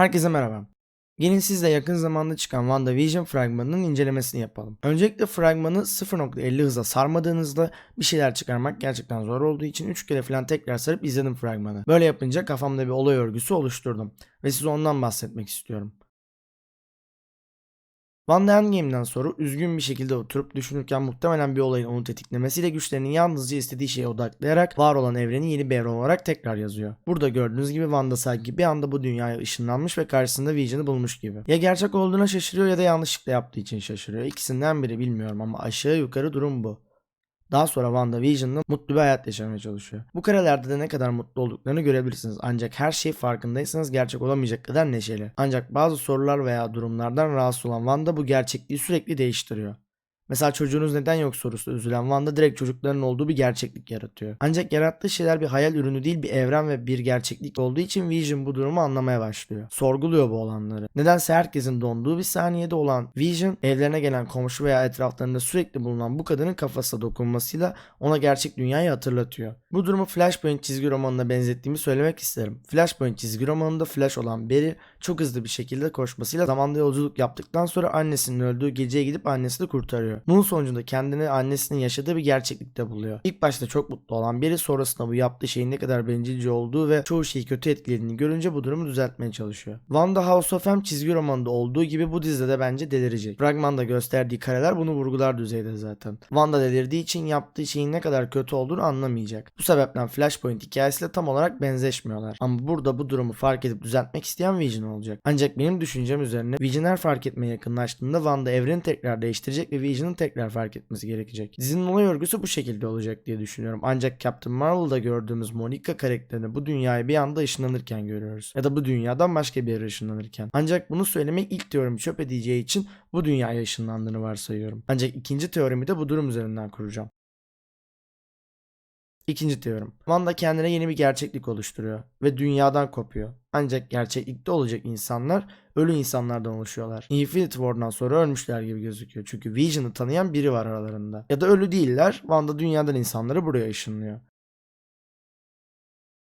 Herkese merhaba. Gelin sizle yakın zamanda çıkan WandaVision fragmanının incelemesini yapalım. Öncelikle fragmanı 0.50 hıza sarmadığınızda bir şeyler çıkarmak gerçekten zor olduğu için 3 kere falan tekrar sarıp izledim fragmanı. Böyle yapınca kafamda bir olay örgüsü oluşturdum ve size ondan bahsetmek istiyorum. Wanda Endgame'den sonra üzgün bir şekilde oturup düşünürken muhtemelen bir olayın onu tetiklemesiyle güçlerini yalnızca istediği şeye odaklayarak var olan evreni yeni bir evren olarak tekrar yazıyor. Burada gördüğünüz gibi Wanda sanki bir anda bu dünyaya ışınlanmış ve karşısında Vision'ı bulmuş gibi. Ya gerçek olduğuna şaşırıyor ya da yanlışlıkla yaptığı için şaşırıyor. İkisinden biri bilmiyorum ama aşağı yukarı durum bu. Daha sonra WandaVision'la mutlu bir hayat yaşamaya çalışıyor. Bu karelerde de ne kadar mutlu olduklarını görebilirsiniz. Ancak her şey farkındaysanız gerçek olamayacak kadar neşeli. Ancak bazı sorular veya durumlardan rahatsız olan Wanda bu gerçekliği sürekli değiştiriyor. Mesela çocuğunuz neden yok sorusu üzülen Wanda direkt çocukların olduğu bir gerçeklik yaratıyor. Ancak yarattığı şeyler bir hayal ürünü değil bir evren ve bir gerçeklik olduğu için Vision bu durumu anlamaya başlıyor. Sorguluyor bu olanları. Nedense herkesin donduğu bir saniyede olan Vision evlerine gelen komşu veya etraflarında sürekli bulunan bu kadının kafasına dokunmasıyla ona gerçek dünyayı hatırlatıyor. Bu durumu Flashpoint çizgi romanına benzettiğimi söylemek isterim. Flashpoint çizgi romanında Flash olan Barry çok hızlı bir şekilde koşmasıyla zamanda yolculuk yaptıktan sonra annesinin öldüğü geceye gidip annesini kurtarıyor. Bunun sonucunda kendini annesinin yaşadığı bir gerçeklikte buluyor. İlk başta çok mutlu olan biri sonrasında bu yaptığı şeyin ne kadar bencilce olduğu ve çoğu şeyi kötü etkilediğini görünce bu durumu düzeltmeye çalışıyor. Wanda House of M çizgi romanında olduğu gibi bu dizide de bence delirecek. Fragmanda gösterdiği kareler bunu vurgular düzeyde zaten. Wanda delirdiği için yaptığı şeyin ne kadar kötü olduğunu anlamayacak. Bu sebepten Flashpoint hikayesiyle tam olarak benzeşmiyorlar. Ama burada bu durumu fark edip düzeltmek isteyen Vision olacak. Ancak benim düşüncem üzerine Vision her fark etmeye yakınlaştığında Wanda evreni tekrar değiştirecek ve Vision'ın tekrar fark etmesi gerekecek. Dizinin olay örgüsü bu şekilde olacak diye düşünüyorum. Ancak Captain Marvel'da gördüğümüz Monica karakterini bu dünyaya bir anda ışınlanırken görüyoruz. Ya da bu dünyadan başka bir yere ışınlanırken. Ancak bunu söylemek ilk teorimi çöp edeceği için bu dünyaya ışınlandığını varsayıyorum. Ancak ikinci teorimi de bu durum üzerinden kuracağım. İkinci teorim. Wanda kendine yeni bir gerçeklik oluşturuyor ve dünyadan kopuyor. Ancak gerçeklikte olacak insanlar ölü insanlardan oluşuyorlar. Infinity War'dan sonra ölmüşler gibi gözüküyor. Çünkü Vision'ı tanıyan biri var aralarında. Ya da ölü değiller. Wanda dünyadan insanları buraya ışınlıyor.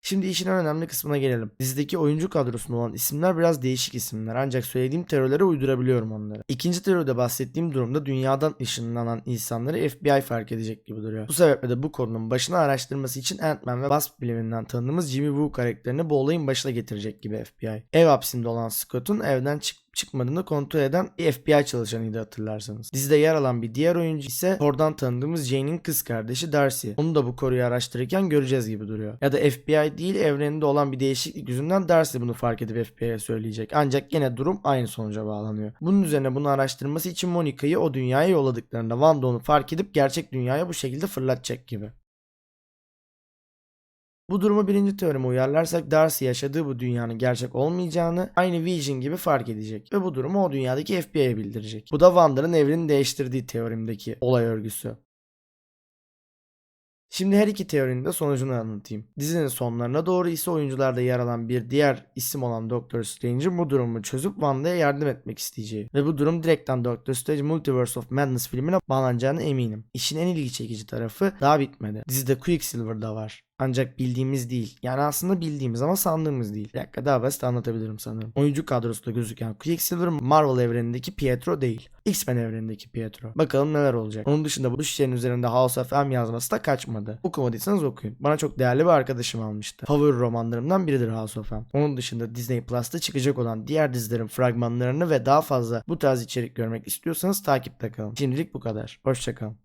Şimdi işin en önemli kısmına gelelim. Dizideki oyuncu kadrosunda olan isimler biraz değişik isimler ancak söylediğim teorilere uydurabiliyorum onları. İkinci teoride bahsettiğim durumda dünyadan ışınlanan insanları FBI fark edecek gibi duruyor. Bu sebeple de bu konunun başına araştırması için Ant-Man ve Wasp biliminden tanıdığımız Jimmy Woo karakterini bu olayın başına getirecek gibi FBI. Ev hapsinde olan Scott'un evden çık çıkmadığını kontrol eden bir FBI çalışanıydı hatırlarsanız. Dizide yer alan bir diğer oyuncu ise oradan tanıdığımız Jane'in kız kardeşi Darcy. Onu da bu konuyu araştırırken göreceğiz gibi duruyor. Ya da FBI değil evreninde olan bir değişiklik yüzünden Darcy bunu fark edip FBI'ye söyleyecek. Ancak yine durum aynı sonuca bağlanıyor. Bunun üzerine bunu araştırması için Monica'yı o dünyaya yolladıklarında Wanda onu fark edip gerçek dünyaya bu şekilde fırlatacak gibi. Bu durumu birinci teorime uyarlarsak Darcy yaşadığı bu dünyanın gerçek olmayacağını aynı Vision gibi fark edecek ve bu durumu o dünyadaki FBI'ye bildirecek. Bu da Wanda'nın evreni değiştirdiği teorimdeki olay örgüsü. Şimdi her iki teorinin de sonucunu anlatayım. Dizinin sonlarına doğru ise oyuncularda yer alan bir diğer isim olan Doctor Strange'in bu durumu çözüp Wanda'ya yardım etmek isteyeceği ve bu durum direkten Doctor Strange Multiverse of Madness filmine bağlanacağına eminim. İşin en ilgi çekici tarafı daha bitmedi. Dizide Quicksilver da var. Ancak bildiğimiz değil. Yani aslında bildiğimiz ama sandığımız değil. Bir dakika daha basit anlatabilirim sanırım. Oyuncu kadrosunda gözüken Quicksilver Marvel evrenindeki Pietro değil. X-Men evrenindeki Pietro. Bakalım neler olacak. Onun dışında bu şişenin üzerinde House of M yazması da kaçmadı. Okumadıysanız okuyun. Bana çok değerli bir arkadaşım almıştı. Favori romanlarımdan biridir House of M. Onun dışında Disney Plus'ta çıkacak olan diğer dizilerin fragmanlarını ve daha fazla bu tarz içerik görmek istiyorsanız takipte kalın. Şimdilik bu kadar. Hoşçakalın.